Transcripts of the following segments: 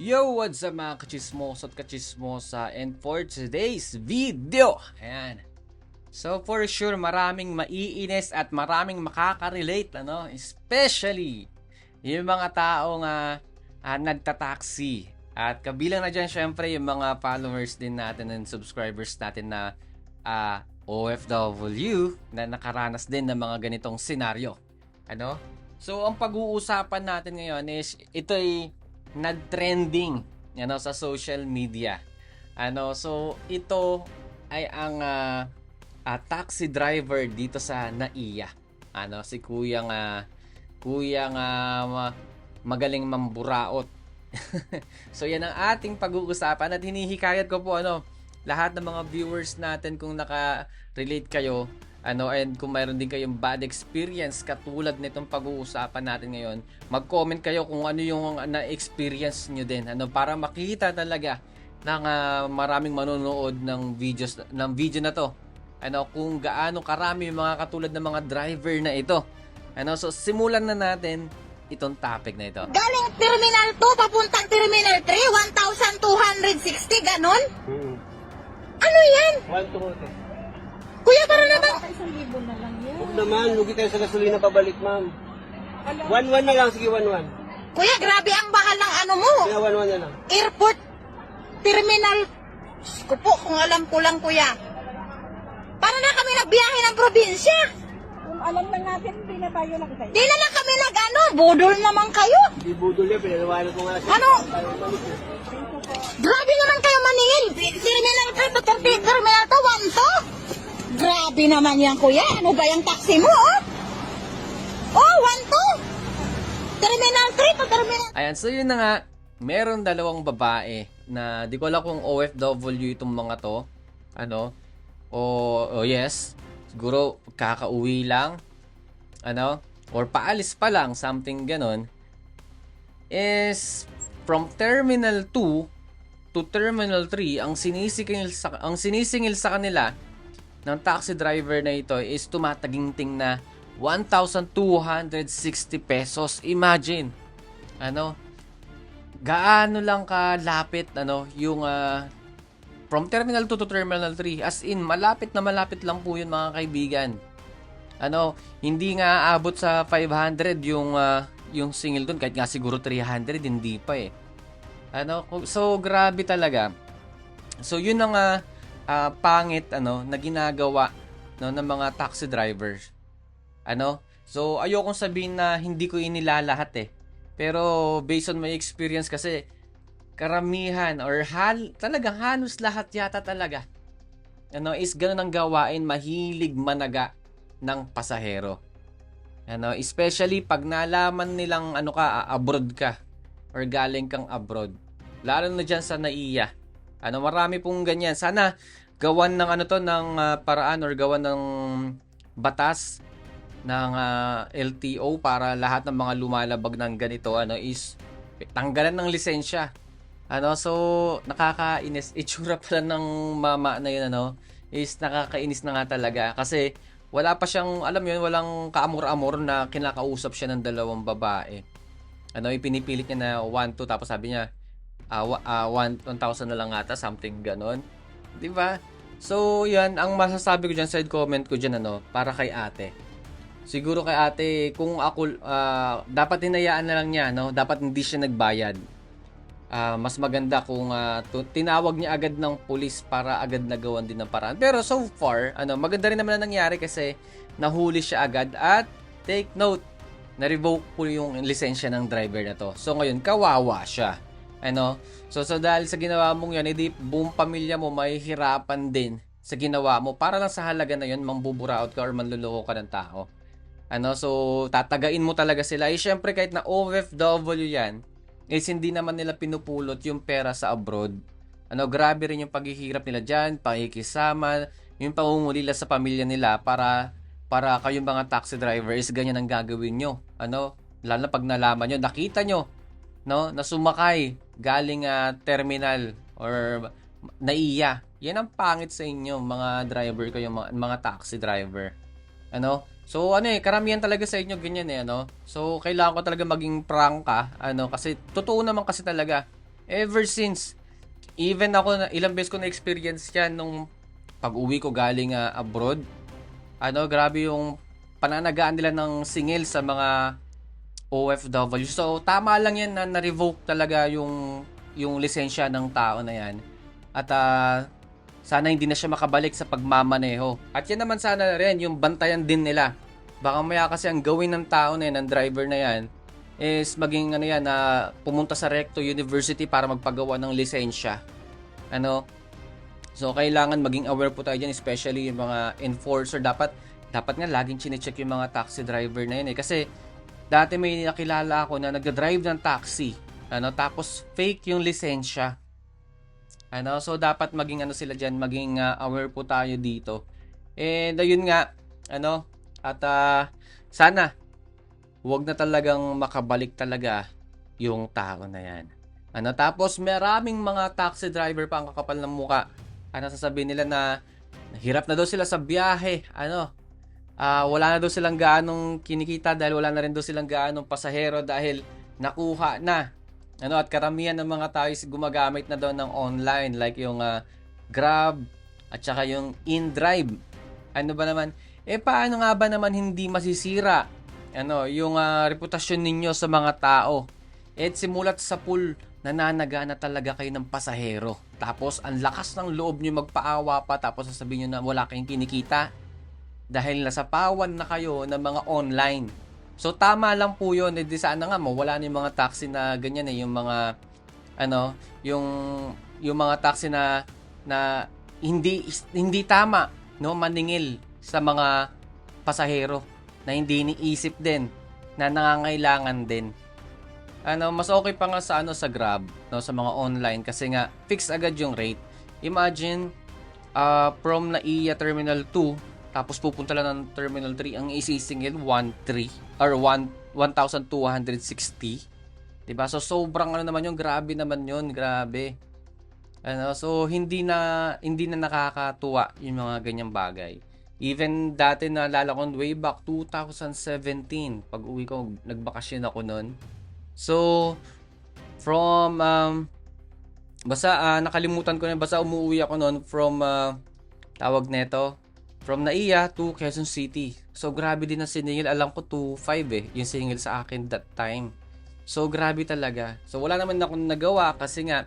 Yo, what's up mga kachismoso at kachismosa and for today's video, ayan. So for sure, maraming maiinis at maraming makaka-relate, ano? Especially, yung mga taong uh, uh, nagtataksi. At kabilang na dyan, syempre, yung mga followers din natin and subscribers natin na uh, OFW na nakaranas din ng mga ganitong senaryo. Ano? So, ang pag-uusapan natin ngayon is, ito ay nag-trending ano, sa social media. Ano, so, ito ay ang ah, ah, taxi driver dito sa NAIA. Ano, si Kuyang uh, Kuyang ah, ma- magaling mamburaot. so yan ang ating pag-uusapan at hinihikayat ko po ano, lahat ng mga viewers natin kung naka-relate kayo ano and kung mayroon din kayong bad experience katulad nitong pag-uusapan natin ngayon, mag-comment kayo kung ano yung na-experience nyo din ano para makita talaga ng ah, maraming manonood ng videos ng video na to. Ano kung gaano karami yung mga katulad ng mga driver na ito. Ano so simulan na natin itong topic na ito. Galing Terminal 2 papuntang Terminal 3, 1,260, ganon? Hmm. Ano yan? One to one. Kuya, para na bang... Huwag naman, lugi tayo sa gasolina pabalik, ma'am. One one na lang, sige one one. Kuya, grabe ang bahal ng ano mo. Kaya one one na lang. Airport, Terminal... Diyos ko po, kung alam ko lang, kuya. Para na kami nagbiyahe ng probinsya. Kung alam lang natin, hindi na tayo nakasaya. Di na lang kami nag-ano, budol naman kayo. Di budol yan, pinalawanan ko nga siya. Ano? Grabe naman kayo maningil. Terminal 3 to ter- Terminal 2, 1 to. Grabe naman yan, kuya. Ano ba yung taxi mo, oh? Oh, 1 to. Terminal 3 to Terminal... Ayan, so yun na nga, meron dalawang babae na di ko alam kung OFW itong mga to. Ano? O, o yes, siguro kakauwi lang. Ano? Or paalis pa lang, something ganon. Is from Terminal 2 to Terminal 3, ang sinisingil sa, ang sinisingil sa kanila ng taxi driver na ito is tumataginting na 1,260 pesos. Imagine. Ano? Gaano lang kalapit ano yung ah, from Terminal 2 to Terminal 3 as in malapit na malapit lang po yun mga kaibigan. Ano, hindi nga aabot sa 500 yung ah, yung single doon kahit nga siguro 300 hindi pa eh. Ano, so grabe talaga. So yun ang ah, ah, pangit ano na ginagawa no ng mga taxi drivers. Ano? So ayokong sabihin na hindi ko inilalahat eh. Pero based on my experience kasi karamihan or hal talagang halos lahat yata talaga ano is ganun ang gawain mahilig managa ng pasahero. Ano, especially pag nalaman nilang ano ka abroad ka or galing kang abroad. Lalo na diyan sa NAIA. Ano, marami pong ganyan. Sana gawan ng ano to ng ah, paraan or gawan ng batas ng ah, LTO para lahat ng mga lumalabag ng ganito ano is tanggalan ng lisensya. Ano, so nakakainis. Itsura pala ng mama na yun ano is nakakainis na nga talaga kasi wala pa siyang alam yun walang kaamor-amor na kinakausap siya ng dalawang babae. Ano, ipinipilit niya na 1 2 tapos sabi niya ah, 1 1,000 na lang ata something ganon. 'Di ba? So, 'yan ang masasabi ko diyan side comment ko diyan ano para kay ate. Siguro kay ate, kung ako, ah, dapat hinayaan na lang niya, no? Dapat hindi siya nagbayad. Ah, mas maganda kung tu- tinawag niya agad ng pulis para agad nagawan din ng paraan. Pero so far, ano, maganda rin naman na nangyari kasi nahuli siya agad at take note, na-revoke po yung lisensya ng driver na to. So ngayon, kawawa siya. Ano? So, so dahil sa ginawa mong yan, edi buong pamilya mo mahihirapan din sa ginawa mo para lang sa halaga na yun, mambuburaot ka or manluloko ka ng tao. Ano, so tatagain mo talaga sila. Eh syempre kahit na OFW yan, is hindi naman nila pinupulot yung pera sa abroad. Ano, grabe rin yung paghihirap nila diyan, pakikisama, yung pangungulila sa pamilya nila para para kayong mga taxi driver is ganyan ang gagawin nyo. Ano, lalo pag nalaman nyo, nakita nyo, no, na sumakay galing ah, terminal or naiya. Yan ang pangit sa inyo, mga driver kayo, mga, mga taxi driver. Ano? So ano eh, karamihan talaga sa inyo ganyan eh, ano? So kailangan ko talaga maging prangka, ano, kasi totoo naman kasi talaga Ever since, even ako, ilang beses ko na-experience yan nung pag-uwi ko galing ah, abroad. Ano, grabe yung pananagaan nila ng singil sa mga OFW. So, tama lang yan na na-revoke talaga yung, yung lisensya ng tao na yan. At ah, sana hindi na siya makabalik sa pagmamaneho. At yan naman sana rin, yung bantayan din nila. Baka maya kasi ang gawin ng tao na yan, ng driver na yan, is maging ano yan, na pumunta sa Recto University para magpagawa ng lisensya. Ano? So, kailangan maging aware po tayo dyan, especially yung mga enforcer. Dapat, dapat nga laging chinecheck yung mga taxi driver na yun eh. Kasi, dati may nakilala ako na nagda-drive ng taxi. Ano, tapos fake yung lisensya. Ano, so dapat maging ano sila diyan, maging ah, aware po tayo dito. And ayun nga, ano, at ah, sana wag na talagang makabalik talaga yung tao na yan. Ano, tapos maraming mga taxi driver pa ang kakapal ng muka. Ano sasabihin nila na hirap na daw sila sa biyahe. Ano, ah, wala na daw silang gaanong kinikita dahil wala na rin daw silang gaanong pasahero dahil nakuha na. Ano, at karamihan ng mga tao is gumagamit na daw ng online like yung ah, Grab at saka yung InDrive. Ano ba naman? Eh paano nga ba naman hindi masisira ano, yung ah, reputasyon ninyo sa mga tao? Eh simulat sa pool, nananaga na talaga kayo ng pasahero. Tapos ang lakas ng loob nyo magpaawa pa tapos sasabihin nyo na wala kayong kinikita dahil nasa pawan na kayo ng mga online. So tama lang po 'yon. Eh, di sana nga mawala na yung mga taxi na ganyan eh, yung mga ano, yung yung mga taxi na na hindi hindi tama no maningil sa mga pasahero na hindi iniisip din na nangangailangan din. Ano, mas okay pa nga sa ano sa Grab, no, sa mga online kasi nga fix agad yung rate. Imagine uh, from NAIA Terminal 2 tapos pupunta lang ng Terminal 3 ang isisingil 1.3 or 1 1,260. 'Di ba? So sobrang ano naman yung grabe naman yun, grabe. Ano, so hindi na hindi na nakakatuwa yung mga ganyang bagay. Even dati naalala ko way back 2017 pag uwi ko nagbakasyon ako noon. So from um, basta ah, nakalimutan ko na basta umuwi ako noon from ah, tawag neto from Naiya to Quezon City. So grabe din ang siningil. Alam ko 2.5 eh yung siningil sa akin that time. So grabe talaga. So wala naman akong nagawa kasi nga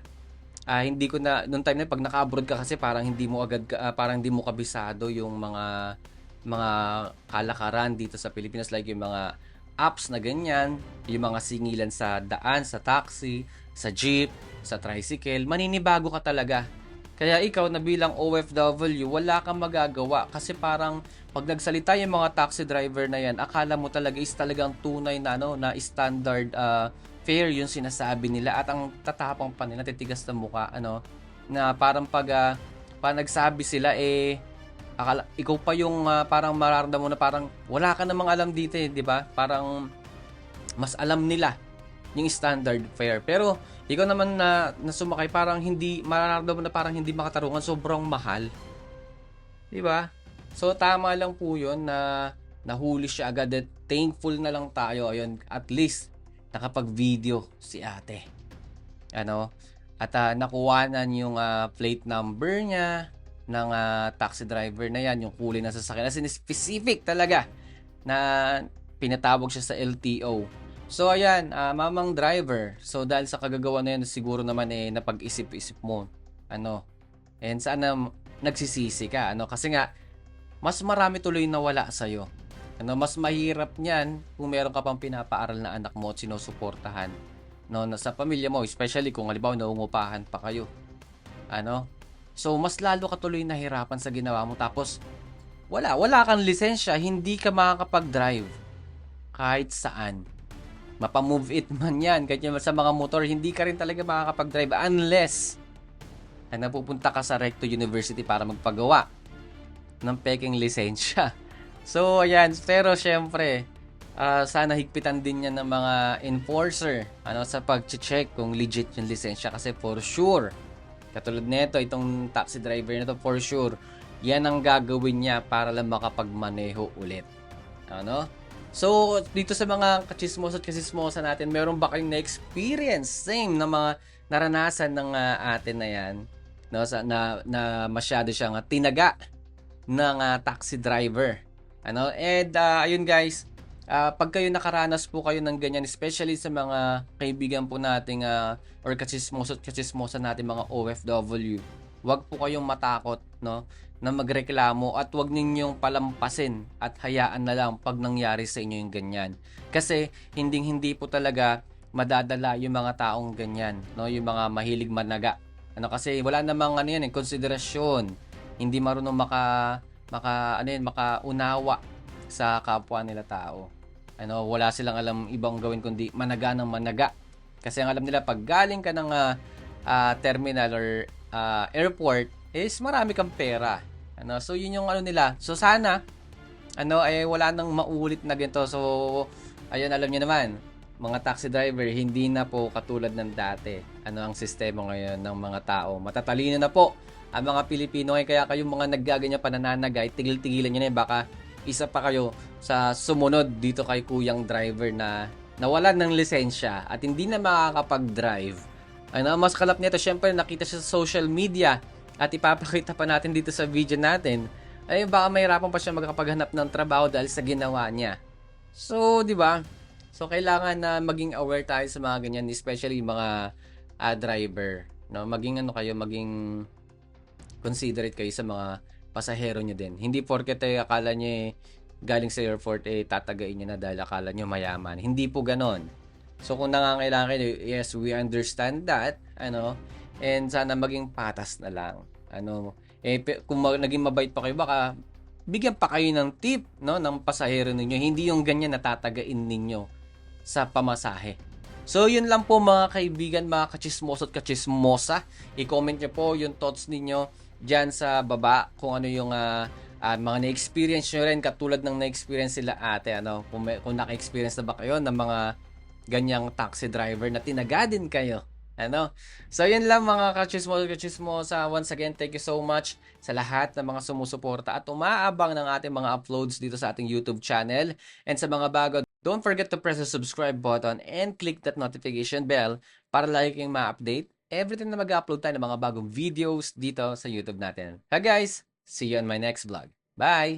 ah, hindi ko na noong time na pag naka-abroad ka kasi parang hindi mo agad ah, parang hindi mo kabisado yung mga mga kalakaran dito sa Pilipinas like yung mga apps na ganyan, yung mga singilan sa daan, sa taxi, sa jeep, sa tricycle, maninibago ka talaga. Kaya ikaw na bilang OFW, wala kang magagawa kasi parang pag nagsalita yung mga taxi driver na yan, akala mo talaga is talagang tunay na ano, na standard ah, fare yung sinasabi nila at ang tatapang pa nila, titigas na mukha, ano, na parang pag, ah, pag nagsabi sila eh akala, ikaw pa yung ah, parang mararamdaman mo na parang wala ka namang alam dito eh, di ba? Parang mas alam nila yung standard fare. Pero ikaw naman na, na sumakay parang hindi mararamdaman na parang hindi makatarungan, sobrang mahal. Di ba? So tama lang po 'yon na nahuli siya agad at thankful na lang tayo ayun at least nakapag-video si ate. Ano? At ah, nakuwanan yung ah, plate number niya ng ah, taxi driver na yan, yung kulay ng sasakyan. As in specific talaga na pinatawag siya sa LTO. So ayan, ah, mamang driver. So dahil sa kagagawa na yan, siguro naman eh napag-isip-isip mo. Ano? And sana nagsisisi ka, ano? Kasi nga mas marami tuloy na wala sa Ano, mas mahirap niyan kung meron ka pang pinapaaral na anak mo at sinusuportahan. No, na sa pamilya mo, especially kung halimbawa naungupahan pa kayo. Ano? So, mas lalo ka tuloy nahirapan sa ginawa mo. Tapos, wala. Wala kang lisensya. Hindi ka makakapag-drive. Kahit saan. Mapamove it man yan. Yung sa mga motor, hindi ka rin talaga makakapag-drive unless ay napupunta ka sa Recto University para magpagawa ng peking lisensya. So, ayan. Pero, syempre, ah, sana higpitan din yan ng mga enforcer ano, sa pag-check kung legit yung lisensya. Kasi for sure, katulad nito, itong taxi driver nito, for sure, yan ang gagawin niya para lang makapagmaneho ulit. Ano? So, dito sa mga kachismosa at kasismosa natin, meron ba kayong na-experience same na mga naranasan ng ah, atin na yan no sa na, na masyado siyang ah, tinaga ng ah, taxi driver. Ano? And ah, ayun guys, ah, pag kayo nakaranas po kayo ng ganyan, especially sa mga kaibigan po nating ah, or katsismoso katsismosa natin mga OFW, wag po kayong matakot, no? Na magreklamo at wag ninyong palampasin at hayaan na lang pag nangyari sa inyo yung ganyan. Kasi hindi hindi po talaga madadala yung mga taong ganyan, no? Yung mga mahilig managa. Ano kasi wala namang ano yan, eh, konsiderasyon. Hindi marunong maka maka ano yan, makaunawa sa kapwa nila tao. Ano, wala silang alam ibang gawin kundi managa ng managa. Kasi ang alam nila pag galing ka ng ah, ah, terminal or ah, airport is marami kang pera. Ano, so yun yung ano nila. So sana ano ay wala nang maulit na ganito. So ayun alam niyo naman, mga taxi driver hindi na po katulad ng dati. Ano ang sistema ngayon ng mga tao. Matatalino na po ang mga Pilipino ngayon. kaya kayong mga naggaganyan panananagay, tigil-tigilan niyo na yun. baka isa pa kayo sa sumunod dito kay kuyang driver na nawalan ng lisensya at hindi na makakapag-drive. Ano, mas kalap nito, syempre nakita siya sa social media at ipapakita pa natin dito sa video natin, ay baka mahirapan pa siya magkapaghanap ng trabaho dahil sa ginawa niya. So, di ba? So, kailangan na maging aware tayo sa mga ganyan, especially mga ah, driver. No? Maging ano kayo, maging considerate kayo sa mga pasahero nyo din. Hindi porket eh, akala nyo eh, galing sa airport eh, tatagain nyo na dahil akala nyo mayaman. Hindi po ganon. So, kung nangangailangan kayo, yes, we understand that, ano, and sana maging patas na lang. Ano, eh, kung mag- naging mabait pa kayo, baka bigyan pa kayo ng tip, no, ng pasahero ninyo. Hindi yung ganyan na tatagain ninyo sa pamasahe. So, yun lang po mga kaibigan, mga kachismoso at kachismosa. I-comment nyo po yung thoughts ninyo dyan sa baba kung ano yung ah, ah, mga na-experience nyo rin katulad ng na-experience sila ate. Ano, kung, may, kung naka-experience na ba kayo ng mga ganyang taxi driver na tinaga din kayo. Ano? So, yun lang mga kachismo, kachismosa. Once again, thank you so much sa lahat ng mga sumusuporta at umaabang ng ating mga uploads dito sa ating YouTube channel. And sa mga bago, don't forget to press the subscribe button and click that notification bell para lagi kayong ma-update every time na mag-upload tayo ng mga bagong videos dito sa YouTube natin. Hi guys! See you on my next vlog. Bye!